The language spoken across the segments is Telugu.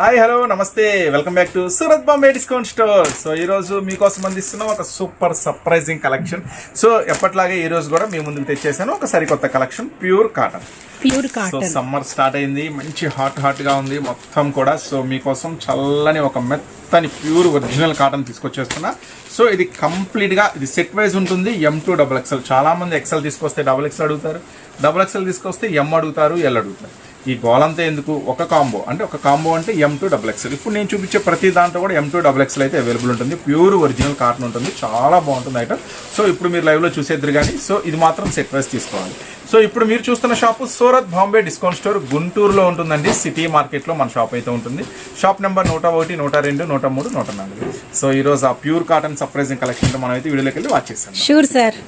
Hi hello namaste. Welcome back to Surat Bombay discount store. So ఈ రోజు మీకోసం అందిస్తున్నాం ఒక సూపర్ సర్ప్రైజింగ్ కలెక్షన్. సో ఎప్పట్లాగే ఈ రోజు కూడా మీ ముందుకు తెచ్చేసాను. ఒక సరికొత్త collection pure cotton. Pure so cotton. Summer start అయింది. మంచి హాట్ హాట్గా ఉంది మొత్తం కూడా. సో మీకోసం చల్లని ఒక మెత్తని ప్యూర్ ఒరిజినల్ కాటన్ తీసుకొచ్చేస్తున్నా. సో ఇది కంప్లీట్గా ఇది సెట్ వైజ్ ఉంటుంది. ఎం టూ డబుల్ ఎక్స్ఎల్ చాలా మంది ఎక్సెల్ తీసుకొస్తే డబుల్ ఎక్స్ఎల్ అడుగుతారు. డబుల్ ఎక్స్ఎల్ తీసుకొస్తే ఎం అడుగుతారు ఎల్ అడుగుతారు. ఈ గోలంతా ఎందుకు? ఒక కాంబో. అంటే ఒక కాంబో అంటే ఎం టూ డబుల్ ఎక్స్ఎల్ ఇప్పుడు నేను చూపించే ప్రతి దాంట్లో కూడా ఎం టూ డబుల్ ఎక్స్ఎల్ అయితే అవైలబుల్ ఉంటుంది. ప్యూర్ ఒరిజినల్ కాటన్ ఉంటుంది. చాలా బాగుంటుంది ఐటమ్ సో ఇప్పుడు మీరు లైవ్లో చూసేద్దరు కానీ సో ఇది మాత్రం సెట్ వైస్ తీసుకోవాలి. సో ఇప్పుడు మీరు చూస్తున్న shop Surat Bombay discount store గుంటూరులో ఉంటుందండి. సిటీ మార్కెట్లో మన షాప్ అయితే ఉంటుంది. షాప్ నెంబర్ నూట ఒకటి నూట రెండు నూట మూడు నూట నాలుగు. సో ఈరోజు ఆ ప్యూర్ కాటన్ సర్ప్రైజింగ్ కలెక్షన్ మనం అయితే వీడియోలోకి వెళ్ళి వాచ్ చేస్తాం sure sir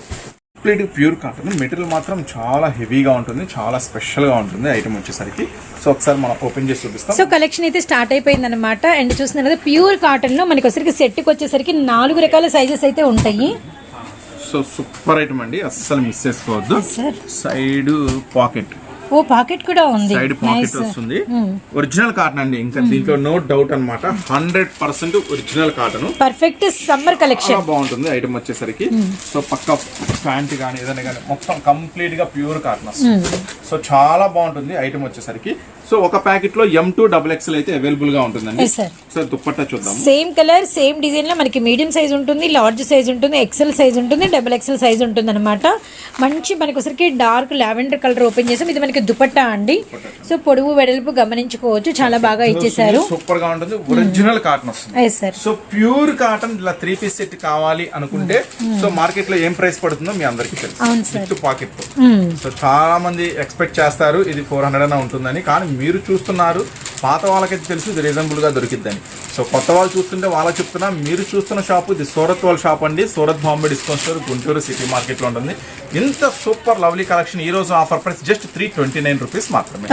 complete pure cotton. Material మాత్రం చాలా హెవీగా ఉంటుంది చాలా స్పెషల్గా ఉంటుంది ఐటమ్ వచ్చేసరికి. సో ఒకసారి మనం ఓపెన్ చేసి చూపిస్తాం. సో కలెక్షన్ అయితే స్టార్ట్ అయిపోయింది అనమాట అండ్ చూస్తున్నారు కదా ప్యూర్ కాటన్లో మనకి వచ్చరికి సెట్కి వచ్చేసరికి నాలుగు రకాల సైజెస్ అయితే ఉంటాయి. సో సూపర్ ఐటమ్ అండి. అస్సలు మిస్ చేసుకోవద్దు. సైడ్ పాకెట్ ఓ పాకెట్ కూడా ఉంది. Side pocket. వస్తుంది. ఒరిజినల్ కాటన్ అండి. ఇంకా దీంట్లో నో డౌట్ అన్నమాట. Hundred percent original cotton. Perfect summer చాలా కలెక్షన్ బాగుంటుంది ఐటమ్ వచ్చేసరికి. సో పక్క ప్యాంట్ కానీ ఏదైనా కానీ మొత్తం కంప్లీట్గా ప్యూర్ కాటన్ వస్తుంది. సో చాలా బాగుంటుంది ఐటమ్ వచ్చేసరికి. సో ఒక ప్యాకెట్లో ఎం టూ డబుల్ ఎక్స్ఎల్ అయితే అవైలబుల్గా ఉంటుందండి. Yes, sir. సో దుప్పట్టా చూద్దాం. సేమ్ కలర్ సేమ్ డిజైన్లో మనకి మీడియం సైజ్ ఉంటుంది లార్జ్ సైజ్ ఉంటుంది ఎక్సెల్ సైజ్ ఉంటుంది డబుల్ ఎక్సెల్ సైజ్ ఉంటుంది అనమాట మంచి మనకి వచ్చరికి డార్క్ లావెండర్ కలర్ ఓపెన్ చేసాం. ఇది మనకి దుపట్టా అండి. సో పొడవు వెడల్పు గమనించుకోవచ్చు. చాలా బాగా ఇచ్చేసారు సూపర్గా ఉంటుంది. ఒరిజినల్ కాటన్ వస్తుంది. Yes sir so pure cotton ఇలా త్రీ పీస్ సెట్ కావాలి అనుకుంటే సో మార్కెట్లో ఏం ప్రైస్ పడుతుందో మీ అందరికీ తెలుసు. సార్ పాకెట్ సో చాలా మంది ఎక్స్పెక్ట్ చేస్తారు ఇది ఫోర్ హండ్రెడ్ అన్న ఉంటుందని. కానీ మీరు చూస్తున్నారు పాత వాళ్ళకైతే తెలుసు ఇది రీజనబుల్గా దొరికిద్దని. సో కొత్త వాళ్ళు చూస్తుంటే వాళ్ళకి చెప్తున్నా మీరు చూస్తున్న షాప్ ఇది సూరత్ వాళ్ళ షాప్ అండి. Surat Bombay discount store Guntur city మార్కెట్లో ఉంటుంది. ఇంత సూపర్ లవ్లీ కలెక్షన్ ఈ రోజు offer price just three twenty nine rupees మాత్రమే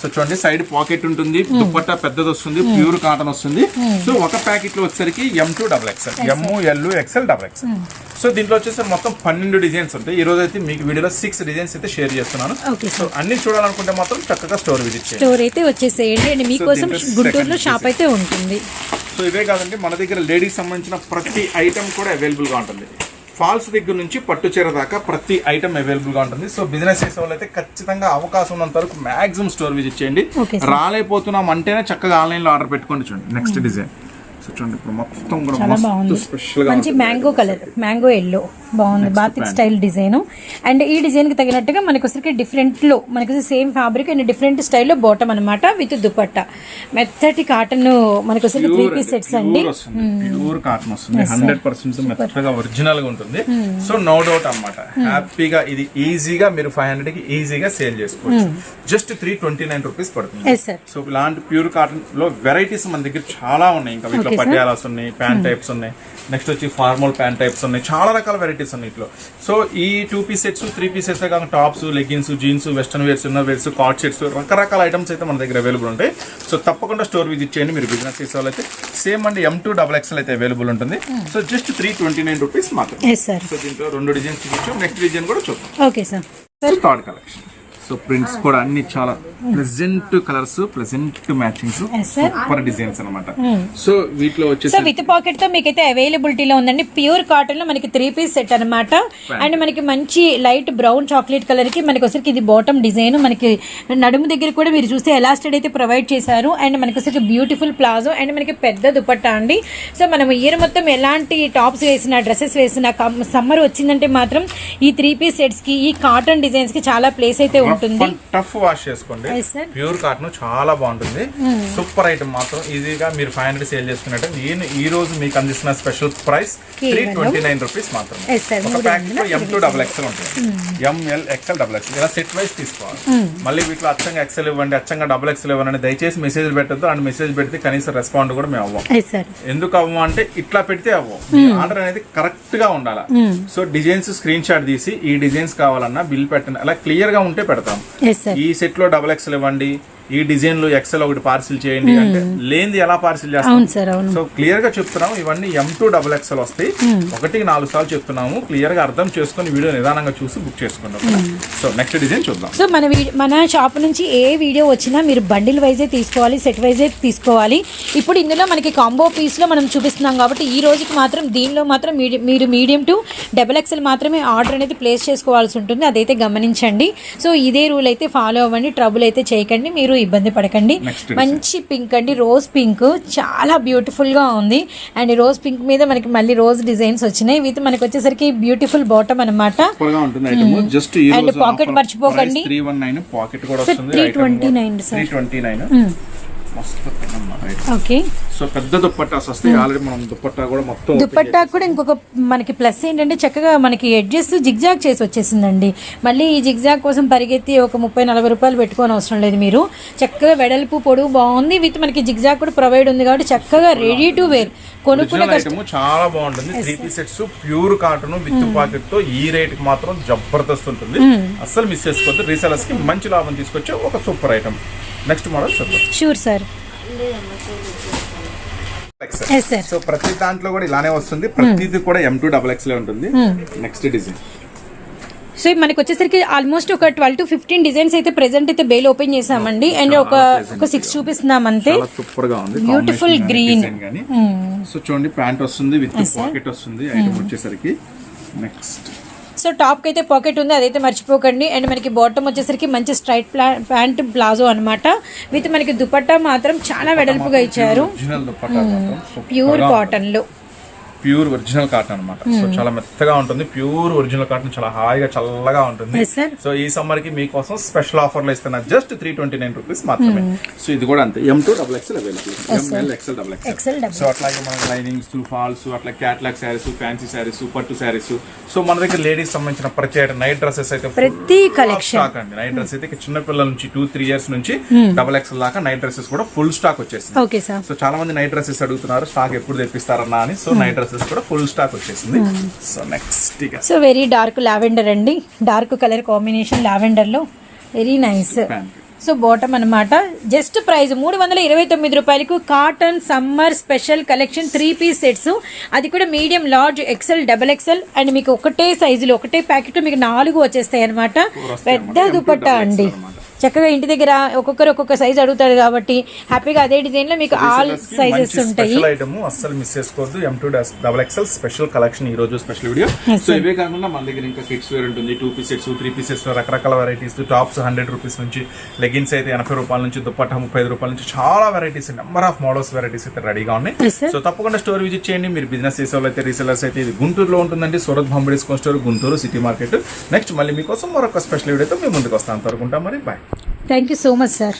సో చూడండి సైడ్ పాకెట్ ఉంటుంది దుప్పట్టా పెద్దది వస్తుంది ప్యూర్ కాటన్ వస్తుంది. సో ఒక ప్యాకెట్లో వచ్చేసరికి M two double XL M L XL double XL so దీంట్లో వచ్చేసి మొత్తం పన్నెండు డిజైన్స్ ఉంటాయి. ఈ రోజు అయితే మీకు వీడియోలో సిక్స్ డిజైన్స్ అయితే షేర్ చేస్తున్నాను. సో అన్ని చూడాలనుకుంటే మాత్రం చక్కగా స్టోర్ విజిట్ స్టోర్ అయితే వచ్చేసేయండి. అండ్ మీకోసం గుంటూరులో షాప్ అయితే ఉంటుంది. సో ఇవే కాదండి మన దగ్గర లేడీస్ సంబంధించిన ప్రతి ఐటమ్ కూడా అవైలబుల్గా ఉంటుంది. ఫాల్స్ దగ్గర నుంచి పట్టు చీర దాకా ప్రతి ఐటమ్ అవైలబుల్గా ఉంటుంది. సో బిజినెస్ చేసే వాళ్ళు అయితే ఖచ్చితంగా అవకాశం ఉన్నంత వరకు మాక్సిమం స్టోర్ విజిట్ చేయండి. రాలేకపోతున్నాం అంటేనే చక్కగా ఆన్లైన్లో ఆర్డర్ పెట్టుకోండి చూడండి. నెక్స్ట్ డిజైన్ సో చూడండి ఇప్పుడు మొత్తం కూడా చాలా బాగుంది. మంచి. మ్యాంగో కలర్ మ్యాంగో ఎల్లో బాగుంది. బాతిక్ స్టైల్ డిజైన్ అండ్ ఈ డిజైన్కి తగినట్టుగా మనకి వచ్చరికి డిఫరెంట్లో మనకి సేమ్ ఫ్యాబ్రిక్ అండ్ డిఫరెంట్ స్టైల్లో బాటమ్ అనమాట విత్ దుపట్టా. మెత్తటి కాటన్ మనకి వచ్చరికి త్రీ పీస్ సెట్స్ అండి. ప్యూర్ కాటన్ వస్తుంది. హండ్రెడ్ పర్సెంట్ మెత్తగా ఒరిజినల్గా ఉంటుంది. సో నో డౌట్ అన్నమాట. హ్యాపీగా ఇది ఈజీగా మీరు ఫైవ్ హండ్రెడ్కి ఈజీగా సేల్ చేసుకోవచ్చు. Just three twenty nine rupees పడుతుంది. సో ఇలాంటి ప్యూర్ కాటన్లో వెరైటీస్ మన దగ్గర చాలా ఉన్నాయి. ఇంకా వీటిలో. పటియాలాస్ ఉన్నాయి ప్యాంట్ టైప్స్ ఉన్నాయి. నెక్స్ట్ వచ్చి ఫార్మల్ ప్యాంట్ టైప్స్ ఉన్నాయి. చాలా రకాల వెరైటీస్ ఉన్నాయి ఇట్లో. సో ఈ two piece sets three piece sets కాకుండా tops leggings jeans western wears inner wears cord sets రకరకాల ఐటమ్స్ అయితే మన దగ్గర అవైలబుల్ ఉంటాయి. సో తప్పకుండా స్టోర్ విజిట్ చేయండి. మీరు బిజినెస్ చేసే వాళ్ళైతే సేమ్ అండి ఎం టూ డబల్ ఎక్స్ఎల్ అయితే అవైలబుల్ ఉంటుంది. So just three twenty nine rupees మాత్రం సో దీంట్లో రెండు డిజైన్స్ చూపించాం. నెక్స్ట్ డిజైన్ కూడా చూద్దాం. Okay sir third collection so prints కూడా అన్ని చాలా pleasant colours pleasant matchings Yes, sir. Super designs అన్నమాట. సో వీటిలో వచ్చేసి విత్ పాకెట్తో మీకైతే అవైలబిలిటీలో ఉందండి. ప్యూర్ కాటన్లో మనకి త్రీ పీస్ సెట్ అనమాట అండ్ మనకి మంచి లైట్ బ్రౌన్ చాక్లెట్ కలర్కి మనకి వచ్చరికి ఇది బాటమ్ డిజైన్ మనకి నడుము దగ్గర కూడా మీరు చూస్తే ఎలాస్టెడ్ అయితే ప్రొవైడ్ చేశారు. అండ్ మనకి వచ్చరికి బ్యూటిఫుల్ ప్లాజో అండ్ మనకి పెద్ద దుపట్టా అండి. సో మనం ఇయర్ మొత్తం ఎలాంటి టాప్స్ వేసిన డ్రెస్సెస్ వేసిన సమ్మర్ వచ్చిందంటే మాత్రం ఈ త్రీ పీస్ సెట్స్కి ఈ కాటన్ డిజైన్స్కి చాలా ప్లేస్ అయితే ఉంటుంది టఫ్ వాష్ చేసుకోండి. ప్యూర్ కాటన్ చాలా బాగుంటుంది. సూపర్ ఐటమ్ మాత్రం ఈజీగా మీరు ఫైవ్ హండ్రెడ్ సేల్ చేసుకున్నట్టు నేను ఈ రోజు మీకు అందిస్తున్న special price three twenty nine rupees మాత్రం. ఒక ప్యాకెట్లో ఎం టూ డబల్ ఎక్స్ఎల్ ఉంటుంది. ఎంఎల్ ఎక్స్ఎల్ డబల్ ఎక్స్ఎల్ ఇలా సెట్ వైస్ తీసుకోవాలి. మళ్ళీ వీటిలో అచ్చంగా ఎక్స్ఎల్ ఇవ్వండి అచ్చంగా డబల్ ఎక్స్ఎల్ ఇవ్వండి దయచేసి మెసేజ్ పెట్టద్దు. అండ్ మెసేజ్ పెడితే కనీసం రెస్పాండ్ కూడా మేము అవ్వం. ఎందుకు అవ్వం అంటే ఇట్లా పెడితే అవ్వం. మీ ఆర్డర్ అనేది కరెక్ట్గా ఉండాలి. సో డిజైన్స్ స్క్రీన్ షాట్ తీసి ఈ డిజైన్స్ కావాలన్నా బిల్ పెట్టండి. అలా క్లియర్గా ఉంటే పెడతాం. సార్ ఈ సెట్లో డబల్ ఎక్స్ఎల్ ఇవ్వండి. ఈ డిజైన్లో ఎక్సెల్ ఒకటి పార్సిల్ చేయండి అంటే లేనిది ఎలా పార్సిల్ చేస్తాం? సో క్లియర్గా చెప్తున్నాము ఇవన్నీ ఎం టూ డబుల్ ఎక్స్ఎల్ వస్తాయి. ఒకటికి నాలుగు సార్లు చెప్తున్నాము క్లియర్గా అర్థం చేసుకొని వీడియో నిదానంగా చూసి బుక్ చేసుకోండి సో నెక్స్ట్ డిజైన్ చూద్దాం. సో మన మన షాప్ నుంచి ఏ వీడియో వచ్చినా మీరు బండిల్ వైజే తీసుకోవాలి సెట్ వైజే తీసుకోవాలి. ఇప్పుడు ఇందులో మనకి కాంబో పీస్లో మనం చూపిస్తున్నాం కాబట్టి ఈ రోజుకి మాత్రం దీనిలో మాత్రం మీరు మీడియం టు డబల్ ఎక్స్ఎల్ మాత్రమే ఆర్డర్ అనేది ప్లేస్ చేసుకోవాల్సి ఉంటుంది. అదైతే గమనించండి. సో ఇదే రూల్ అయితే ఫాలో అవ్వండి ట్రబుల్ అయితే చేయకండి. మీరు ఇబ్బంది పడకండి. మంచి పింక్ అండి. రోజ్ పింక్ చాలా బ్యూటిఫుల్గా ఉంది. అండ్ రోజ్ పింక్ మీద మనకి మళ్ళీ రోజ్ డిజైన్స్ వచ్చినాయి. విత్ మనకి వచ్చేసరికి బ్యూటిఫుల్ బాటమ్ అనమాట రోజు pocket మర్చిపోకండి. త్రీ వన్ నైన్ పాకెట్ కూడా Sir, వస్తుంది. 329 sir. Three twenty nine item. Okay so పెద్ద దుప్పట్టాస్ వస్తాయి ఆల్రెడీ మనం దుప్పట్టా కూడా మొత్తం దుపట్టా కూడా ఇంకొక మనకి ప్లస్ ఏంటంటే చక్కగా మనకి ఎడ్జెస్ జిగ్జాగ్ చేసి వచ్చేసిందండి. మళ్ళీ ఈ జిగ్జాగ్ కోసం పరిగెత్తి ఒక ముప్పై నలభై రూపాయలు పెట్టుకోని అవసరం లేదు మీరు. చక్కగా వెడల్పు పొడుగు బాగుంది. విత్ మనకి జిగ్జాగ్ కూడా ప్రొవైడ్ ఉంది కాబట్టి చక్కగా రెడీ టు వేర్ కొనుక్కునే చాలా బాగుంటుంది. Three piece sets pure cotton with పాకెట్తో ఈ రేట్కి మాత్రం జబర్దస్త్ ఉంటుంది. అస్సలు మిస్ చేసుకోవద్దు. రీసెలర్స్కి మంచి లాభం తీసుకొచ్చే ఒక సూపర్ ఐటమ్ నెక్స్ట్ మోడల్ చూద్దాం షూర్ సార్ సో ప్రతి దాంట్లో కూడా ఇలానే వస్తుంది. ప్రతిది కూడా ఎం టూ డబల్ ఎక్స్ ఉంటుంది. నెక్స్ట్ డిజైన్ సో మనకి వచ్చేసరికి ఆల్మోస్ట్ ఒక ట్వెల్వ్ టు ఫిఫ్టీన్ డిజైన్స్ అయితే ప్రెసెంట్ అయితే బేల్ ఓపెన్ చేసామండి. అండ్ ఒక ఒక సిక్స్ చూపిస్తున్నాం అంతే సూపర్గా ఉంది. Design గానీ. సో చూడండి ప్యాంట్ వస్తుంది విత్ పాకెట్ వస్తుంది ఐటమ్ వచ్చేసరికి. నెక్స్ట్ సో టాప్కి అయితే పాకెట్ ఉంది అదైతే మర్చిపోకండి. అండ్ మనకి బాటమ్ వచ్చేసరికి మంచి స్ట్రైట్ ప్యాంట్ ప్లాజో అన్నమాట. విత్ మనకి దుపట్టా మాత్రం చాలా వెడల్పుగా ఇచ్చారు. ప్యూర్ కాటన్లో. ప్యూర్ ఒరిజినల్ కాటన్ అన్నమాట. సో చాలా మెత్తగా ఉంటుంది ప్యూర్ ఒరిజినల్ కాటన్ చాలా హాయిగా చల్లగా ఉంటుంది. సో ఈ సమ్మర్కి మీకోసం స్పెషల్ ఆఫర్లో ఇస్తున్నా just three twenty nine rupees మాత్రమే. సో ఇది కూడా అంతే. M to double XL available XL double XL so అట్లాగే మనకి లైనింగ్స్ ఫాల్స్ అట్లా క్యాట్లాగ్ శారీస్ ఫ్యాన్సీ శారీస్ పట్టు శారీస్ సో మన దగ్గర లేడీస్ సంబంధించిన ప్రతి ఐటమ్ నైట్ డ్రెస్సెస్ అయితే ప్రతి collection. స్టాక్ అండి. నైట్ డ్రెస్ అయితే చిన్న పిల్లల నుంచి టూ త్రీ ఇయర్స్ నుంచి డబల్ ఎక్స్ఎల్ దాకా నైట్ డ్రెస్సెస్ కూడా ఫుల్ స్టాక్ వచ్చేసింది. ఓకే సార్ సో చాలా మంది నైట్ డ్రెస్సెస్ అడుగుతున్నారు స్టాక్ ఎప్పుడు తెప్పిస్తారన్నా అని. సో నైట్ డ్రెస్సెస్ కూడా ఫుల్ స్టాక్ వచ్చేసింది. సో నెక్స్ట్ ఇక. సో వెరీ డార్క్ లావెండర్ అండి. డార్క్ కలర్ కాంబినేషన్ లావెండర్లో వెరీ నైస్. సో బాటమ్ అన్నమాట. జస్ట్ ప్రైస్ మూడు వందల ఇరవై తొమ్మిది రూపాయలకు cotton summer special collection three piece sets అది కూడా medium large XL double XL and మీకు ఒకటే సైజులో ఒకటే ప్యాకెట్ మీకు నాలుగు వచ్చేస్తాయి అనమాట పెద్ద దుపట్టా అండి. చక్కగా ఇంటి దగ్గర ఒక్కొక్కరు ఒక్కొక్క సైజ్ అడుగుతారు కాబట్టి హ్యాపీగా అదే డిజైన్లో మీకు ఆల్ సైజెస్ ఉంటాయి. స్పెషల్ ఐటమ్ అస్సలు మిస్ చేసుకోవద్దు. M to double XL special collection ఈ రోజు స్పెషల్ వీడియో సో ఇవే కాకుండా మన దగ్గర ఇంకా కిడ్స్ వేర్ ఉంటుంది. టూ పీసెస్ త్రీ పీసెస్ రకరకాల వెరైటీస్ టాప్స్ హండ్రెడ్ రూపీస్ నుంచి లెగిన్స్ అయితే ఎనభై రూపాయల నుంచి దుప్పట్టా ముప్పై ఐదు రూపాయల నుంచి చాలా varieties number of models varieties అయితే రెడీగా ఉన్నాయి. సో తప్పకుండా స్టోర్ విజిట్ చేయండి. మీరు బిజినెస్ చేసే వాళ్ళు అయితే రీసెలర్స్ అయితే ఇది గుంటూరులో ఉంటుందండి. Surat భాంబడేస్కో store Guntur city market next మళ్ళీ మీకోసం మరొక స్పెషల్ వీడియోతో మేము ముందుకు వస్తాం. అంతవరకు ఉంటాం మరి. Bye thank you so much sir